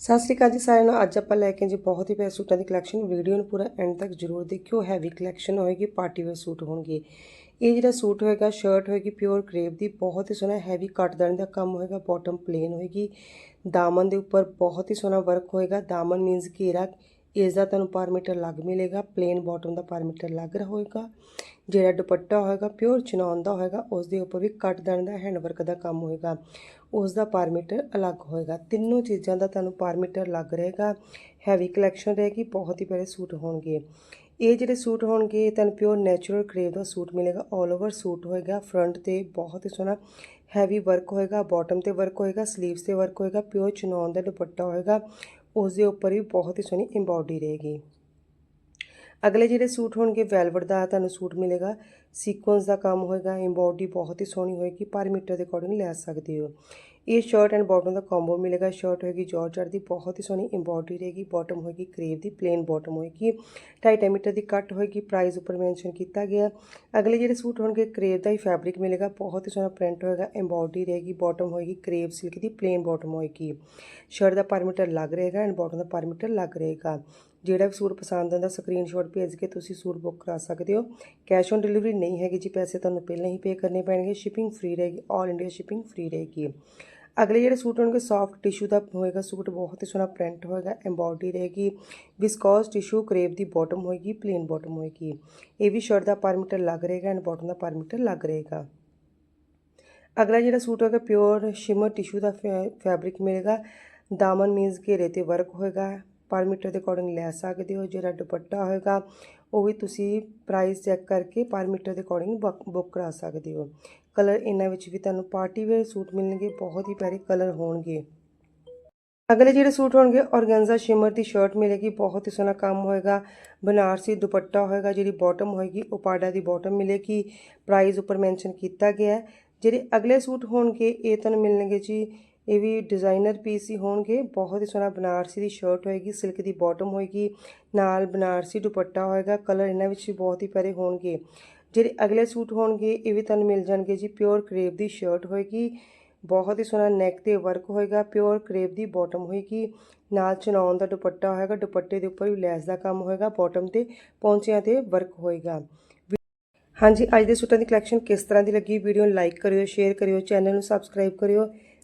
ਸਤਿ ਸ਼੍ਰੀ ਅਕਾਲ ਜੀ ਸਾਰਿਆਂ ਨੂੰ। ਅੱਜ ਆਪਾਂ ਲੈ ਕੇ ਜੀ ਬਹੁਤ ਹੀ ਪਿਆਰੇ ਸੂਟਾਂ ਦੀ ਕਲੈਕਸ਼ਨ ਵੀਡੀਓ ਨੂੰ ਪੂਰਾ ਐਂਡ ਤੱਕ ਜ਼ਰੂਰ ਦੇਖਿਓ। ਹੈਵੀ ਕਲੈਕਸ਼ਨ ਹੋਏਗੀ ਪਾਰਟੀ ਵੇਅਰ ਸੂਟ ਹੋਣਗੇ। ਇਹ ਜਿਹੜਾ ਸੂਟ ਹੋਏਗਾ ਸ਼ਰਟ ਹੋਏਗੀ ਪਿਓਰ ਕਰੇਪ ਦੀ, ਬਹੁਤ ਹੀ ਸੋਹਣਾ ਹੈਵੀ ਕੱਟਦਾਨ ਦਾ ਕੰਮ ਹੋਏਗਾ ਬਾਟਮ ਪਲੇਨ ਹੋਏਗੀ। ਦਾਮਨ ਦੇ ਉੱਪਰ ਬਹੁਤ ਹੀ ਸੋਹਣਾ ਵਰਕ ਹੋਏਗਾ। ਦਾਮਨ ਮੀਨਸ ਘੇਰਾ। ਇਸ ਦਾ ਤੁਹਾਨੂੰ ਪਰ ਮੀਟਰ ਲੱਗ ਮਿਲੇਗਾ ਪਲੇਨ ਬਾਟਮ ਦਾ ਪਰ ਮੀਟਰ ਲੱਗ ਹੋਏਗਾ, ਜਿਹੜਾ ਦੁਪੱਟਾ ਹੋਏਗਾ ਪਿਓਰ ਚਨੌਨ ਦਾ ਹੋਏਗਾ ਉਸ ਦੇ ਉੱਪਰ ਵੀ ਕੱਟ ਕੱਟਦਾਨ ਦਾ ਹੈਂਡ ਵਰਕ ਦਾ ਕੰਮ ਹੋਏਗਾ ਉਸ ਦਾ ਪਰ ਮੀਟਰ ਅਲੱਗ ਹੋਏਗਾ। ਤਿੰਨੋਂ ਚੀਜ਼ਾਂ ਦਾ ਤੁਹਾਨੂੰ ਪਰ ਮੀਟਰ ਲੱਗ ਰਹੇਗਾ ਹੈਵੀ ਕਲੈਕਸ਼ਨ ਰਹੇਗੀ, ਬਹੁਤ ਹੀ ਪਿਆਰੇ ਸੂਟ ਹੋਣਗੇ। ਇਹ ਜਿਹੜੇ ਸੂਟ ਹੋਣਗੇ, ਇਹ ਤੁਹਾਨੂੰ ਪਿਓਰ ਨੈਚੁਰਲ ਕਰੇਵ ਦਾ ਸੂਟ ਮਿਲੇਗਾ 올 ਓਵਰ ਸੂਟ ਹੋਏਗਾ ਫਰੰਟ ਤੇ ਬਹੁਤ ਹੀ ਸੋਹਣਾ ਹੈਵੀ ਵਰਕ ਹੋਏਗਾ ਬਾਟਮ ਤੇ ਵਰਕ ਹੋਏਗਾ 슬ੀਵਸ ਤੇ ਵਰਕ ਹੋਏਗਾ ਪਿਓਰ ਚਨੌਨ ਦਾ ਦੁਪੱਟਾ ਹੋਏਗਾ ਉਸ ਦੇ ਉੱਪਰ ਵੀ ਬਹੁਤ ਹੀ ਸੋਹਣੀ ਐਮਬੋਡੀ ਰਹੇਗੀ। ਅਗਲੇ ਜਿਹੜੇ ਸੂਟ ਹੋਣਗੇ ਵੈਲਵਟ ਦਾ ਤੁਹਾਨੂੰ ਸੂਟ ਮਿਲੇਗਾ। ਸੀਕੁਐਂਸ ਦਾ ਕੰਮ ਹੋਏਗਾ ਐਮਬੋਡੀ ਬਹੁਤ ਹੀ ਸੋਹਣੀ ਹੋਏਗੀ, ਪਰ ਮੀਟਰ ਦੇ ਅਕੋਰਡਿੰਗ ਲੈ ਸਕਦੇ ਹੋ। ਇਹ ਸ਼ਰਟ ਐਂਡ ਬਾਟਮ ਦਾ ਕੰਬੋ ਮਿਲੇਗਾ। ਸ਼ਰਟ ਹੋਏਗੀ ਜਾਰਜਟ ਦੀ ਬਹੁਤ ਹੀ ਸੋਹਣੀ ਐਮਬੋਡੀ ਰਹੇਗੀ। ਬਾਟਮ ਹੋਏਗੀ ਕਰੇਵ ਦੀ ਪਲੇਨ ਬਾਟਮ ਹੋਏਗੀ। 2.5 ਮੀਟਰ ਦੀ ਕੱਟ ਹੋਏਗੀ ਪ੍ਰਾਈਸ ਉੱਪਰ ਮੈਂਸ਼ਨ ਕੀਤਾ ਗਿਆ। ਅਗਲੇ ਜਿਹੜੇ ਸੂਟ ਹੋਣਗੇ ਕਰੇਵ ਦਾ ਹੀ ਫੈਬਰਿਕ ਮਿਲੇਗਾ। ਬਹੁਤ ਹੀ ਸੋਹਣਾ ਪ੍ਰਿੰਟ ਹੋਏਗਾ ਐਮਬੋਡੀ ਰਹੇਗੀ। ਬਾਟਮ ਹੋਏਗੀ ਕਰੇਵ ਸਿਲਕ ਦੀ ਪਲੇਨ ਬਾਟਮ ਹੋਏਗੀ। ਸ਼ਰਟ ਦਾ ਪਰ ਮੀਟਰ ਲੱਗ ਰਹੇਗਾ and bottom the per metre ਲੱਗ ਰਹੇਗਾ। ਜਿਹੜਾ ਵੀ ਸੂਟ ਪਸੰਦ ਆਉਂਦਾ ਸਕਰੀਨਸ਼ਾਟ ਭੇਜ ਕੇ ਤੁਸੀਂ ਸੂਟ ਬੁੱਕ ਕਰਾ ਸਕਦੇ ਹੋ। ਕੈਸ਼ ਔਨ ਡਿਲੀਵਰੀ ਨਹੀਂ ਹੈਗੀ ਜੀ, ਪੈਸੇ ਤੁਹਾਨੂੰ ਪਹਿਲਾਂ ਹੀ ਪੇ ਕਰਨੇ ਪੈਣਗੇ। ਸ਼ਿਪਿੰਗ ਫ੍ਰੀ ਰਹੇਗੀ ਆਲ ਇੰਡੀਆ ਸ਼ਿਪਿੰਗ ਫ੍ਰੀ ਰਹੇਗੀ। ਅਗਲੇ ਜਿਹੜੇ ਸੂਟ ਹੋਣਗੇ ਸੌਫਟ ਟਿਸ਼ੂ ਦਾ ਹੋਏਗਾ ਸੂਟ, ਬਹੁਤ ਹੀ ਸੋਹਣਾ ਪ੍ਰਿੰਟ ਹੋਏਗਾ ਐਮਬੋਡੀ ਰਹੇਗੀ ਵਿਸਕੋਸ ਟਿਸ਼ੂ ਕਰੇਪ ਦੀ ਬਾਟਮ ਹੋਏਗੀ ਪਲੇਨ ਬਾਟਮ ਹੋਏਗੀ। ਇਹ ਵੀ ਸ਼ਰਟ ਦਾ ਪਰ ਮੀਟਰ ਲੱਗ ਰਹੇਗਾ and bottom the per metre ਲੱਗ ਰਹੇਗਾ। ਅਗਲਾ ਜਿਹੜਾ ਸੂਟ ਹੋਏਗਾ ਪਿਓਰ ਸ਼ਿਮਰ ਟਿਸ਼ੂ ਦਾ ਫੈਬਰਿਕ ਮਿਲੇਗਾ। ਦਾਮਨ ਮੀਨਸ ਘੇਰੇ ਤੇ ਵਰਕ ਹੋਏਗਾ। ਪਰ ਮੀਟਰ ਦੇ ਅਕੋਰਡਿੰਗ ਲੈ ਸਕਦੇ ਹੋ, ਜਿਹੜਾ ਦੁਪੱਟਾ ਹੋਏਗਾ, ਉਹ ਵੀ ਤੁਸੀਂ ਪ੍ਰਾਈਸ ਚੈੱਕ ਕਰਕੇ ਪਰ ਮੀਟਰ ਦੇ ਅਕੋਰਡਿੰਗ ਬੁੱਕ ਕਰਾ ਸਕਦੇ ਹੋ। ਕਲਰ ਇਹਨਾਂ ਵਿੱਚ ਵੀ ਤੁਹਾਨੂੰ ਪਾਰਟੀ ਵੇਅਰ ਸੂਟ ਮਿਲਣਗੇ, ਬਹੁਤ ਹੀ ਪਿਆਰੇ ਕਲਰ ਹੋਣਗੇ। ਅਗਲੇ ਜਿਹੜੇ ਸੂਟ ਹੋਣਗੇ ਔਰਗੈਂਜ਼ਾ ਸ਼ਿਮਰ ਦੀ ਸ਼ਰਟ ਮਿਲੇਗੀ, ਬਹੁਤ ਹੀ ਸੋਹਣਾ ਕੰਮ ਹੋਏਗਾ। ਬਨਾਰਸੀ ਦੁਪੱਟਾ ਹੋਏਗਾ, ਜਿਹੜੀ ਬਾਟਮ ਹੋਏਗੀ ਉਹ ਪਾਡਾ ਦੀ ਬਾਟਮ ਮਿਲੇਗੀ। ਪ੍ਰਾਈਸ ਉੱਪਰ ਮੈਂਸ਼ਨ ਕੀਤਾ ਗਿਆ ਹੈ। ਜਿਹੜੇ ਅਗਲੇ ਸੂਟ ਹੋਣਗੇ, ਇਹ ਤੁਹਾਨੂੰ ਮਿਲਣਗੇ ਜੀ ਇਹ ਵੀ ਡਿਜ਼ਾਈਨਰ ਪੀਸ ਹੀ ਹੋਣਗੇ। ਬਹੁਤ ਹੀ ਸੋਹਣਾ ਬਨਾਰਸੀ ਦੀ ਸ਼ਰਟ ਹੋਏਗੀ ਸਿਲਕ ਦੀ ਬਾਟਮ ਹੋਏਗੀ, ਨਾਲ ਬਨਾਰਸੀ ਦੁਪੱਟਾ ਹੋਏਗਾ ਕਲਰ ਇਹਨਾਂ ਵਿੱਚ ਬਹੁਤ ਹੀ ਪਿਆਰੇ ਹੋਣਗੇ। ਜਿਹੜੇ ਅਗਲੇ ਸੂਟ ਹੋਣਗੇ, ਇਹ ਵੀ ਤੁਹਾਨੂੰ ਮਿਲ ਜਾਣਗੇ ਜੀ ਪਿਓਰ ਕਰੇਪ ਦੀ ਸ਼ਰਟ ਹੋਏਗੀ। ਬਹੁਤ ਹੀ ਸੋਹਣਾ ਨੈਕ ਤੇ ਵਰਕ ਹੋਏਗਾ ਪਿਓਰ ਕਰੇਪ ਦੀ ਬਾਟਮ ਹੋਏਗੀ। ਨਾਲ ਚਨਾਉਣ ਦਾ ਦੁਪੱਟਾ ਹੋਏਗਾ, ਦੁਪੱਟੇ ਦੇ ਉੱਪਰ ਵੀ ਲੈਸ ਦਾ ਕੰਮ ਹੋਏਗਾ ਬਾਟਮ ਤੇ ਪੌਂਚਿਆਂ ਤੇ ਵਰਕ ਹੋਏਗਾ। ਹਾਂਜੀ, ਅੱਜ ਦੇ ਸੂਟਾਂ ਦੀ ਕਲੈਕਸ਼ਨ ਕਿਸ ਤਰ੍ਹਾਂ ਦੀ ਲੱਗੀ? ਵੀਡੀਓ ਨੂੰ ਲਾਈਕ ਕਰਿਓ ਸ਼ੇਅਰ ਕਰਿਓ ਚੈਨਲ ਨੂੰ ਸਬਸਕ੍ਰਾਈਬ ਕਰਿਓ।